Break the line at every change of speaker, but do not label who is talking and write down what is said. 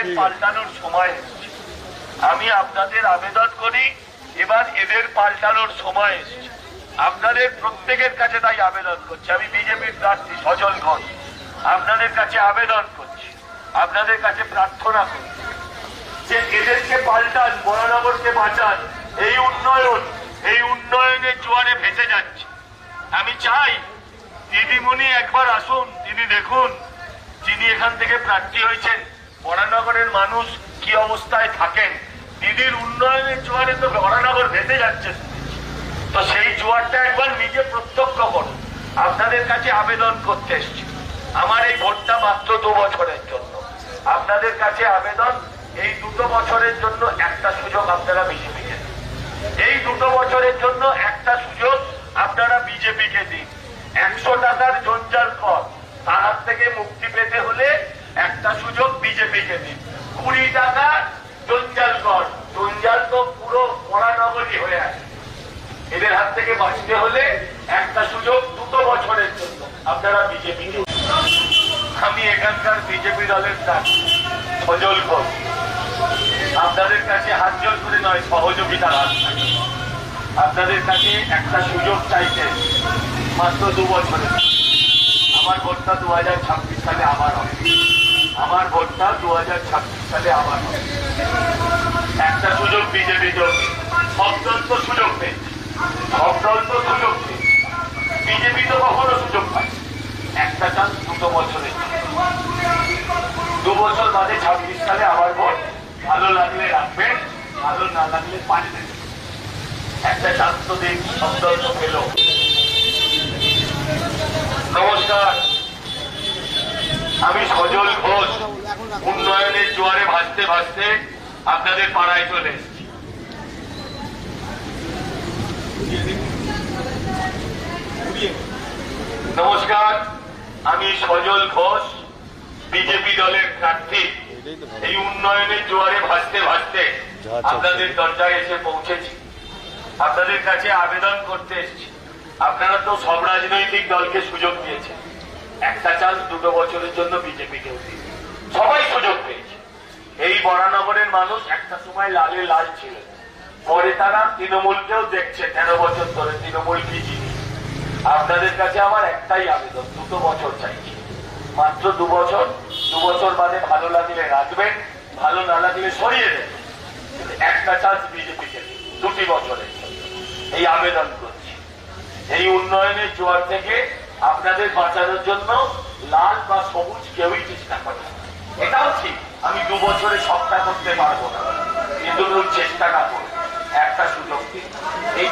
এদের পাল্টানোর সময় এসেছে। আমি আপনাদের আবেদন করি, এবার এদের পাল্টানোর সময় এসেছে। আপনাদের প্রত্যেকের কাছে তাই আবেদন করছি। আমি বিজেপির প্রার্থী সজল ঘোষ। আপনাদের কাছে আবেদন করছি। আপনাদের কাছে প্রার্থনা করছি যে এদেরকে পাল্টান বরানগরকে বাঁচান। এই উন্নয়ন, এই উন্নয়নের জোয়ারে ভেসে যাচ্ছে। আমি চাই দিদিমণি একবার আসুন, তিনি দেখুন, যিনি এখান থেকে প্রার্থী হয়েছেন। বরানগরের মানুষ কি অবস্থায় থাকেন? দিদির উন্নয়নের জোয়ারে তো বরানগর ভেসে যাচ্ছে। তো সেই জোয়ারটা একবার নিজে প্রত্যক্ষ করুন। আপনাদের কাছে আবেদন করতে এসছি। আমার এই ভোটটা মাত্র দু বছরের জন্য। আপনাদের কাছে আবেদন, এই দুটো বছরের জন্য একটা সুযোগ আপনারা বিজেপিকে দিন এই দুটো বছরের জন্য একটা সুযোগ আপনারা বিজেপিকে দিন। একশো টাকার জঞ্জাল কর তার থেকে মুক্তি পেতে হলে একটা সুযোগ বিজেপিকে দিন কুড়ি টাকা জঞ্জাল কর জঞ্জাল তো পুরো মরানগরী হয়ে আছে। এদের হাত থেকে বাঁচতে হলে একটা সুযোগ দুটো বছরের জন্য। আপনারা বিজেপি আমি এখানকার বিজেপি দলের সজল ঘোষ। আপনাদের কাছে হাত জোর করে নয় সহযোগিতার হাত আপনাদের কাছে একটা সুযোগ চাইছে মাত্র দু বছরের আমার ভোটটা দু হাজার ছাব্বিশ সালে আবার হবে। আমার ভোটটা দু হাজার ছাব্বিশ সালে আবার একটা সুযোগ বিজেপি দল সুযোগ পেয়েছে সব দল তো সুযোগ বিজেপি তো কখনো সুযোগ পায় একটা চান্স দুটো জন্য। দু বছর বাদে ছাব্বিশ সালে আবার ভোট। ভালো লাগলে রাখবেন ভালো না লাগলে পারবেন একটা চান্স তো সব দল পেল। নমস্কার। সজল ঘোষ উন্নয়নের জোয়ারে ভাসতে ভাসতে আপনাদের পাড়ায় চলে এসেছি। নমস্কার আমি সজল ঘোষ বিজেপি দলের প্রার্থী। এই উন্নয়নের জোয়ারে ভাসতে ভাসতে আপনাদের দরজায় এসে পৌঁছেছি। আপনাদের কাছে আবেদন করতে এসেছি। আপনারা তো সব রাজনৈতিক দলকে সুযোগ দিয়েছেন। একটা চান্স দুটো বছরের জন্য বিজেপিকেও দিন সবাই সুযোগ পেয়েছে। এই বরানগরের মানুষ একটা সময় লালে লাল ছিল। পরে তারা তৃণমূলকেও দেখছে, তেরো বছর ধরে তৃণমূল কি জিনিস? আপনাদের কাছে আমার একটাই আবেদন, দুটো বছর চাইছি। মাত্র দু বছর দু বছর বাদে ভালো লাগলে রাখবেন, ভালো না লাগলে সরিয়ে দেবেন। একটা চান্স বিজেপিকে দুটি বছরের এই আবেদন করছি। এই উন্নয়নের জোয়ার থেকে আপনাদের বাঁচানোর জন্য লাল বা সবুজ কেউই চেষ্টা করে এটাও ঠিক, আমি দু বছরে সবটা করতে পারব না। কিন্তু চেষ্টাটা করব একটা সুযোগ এই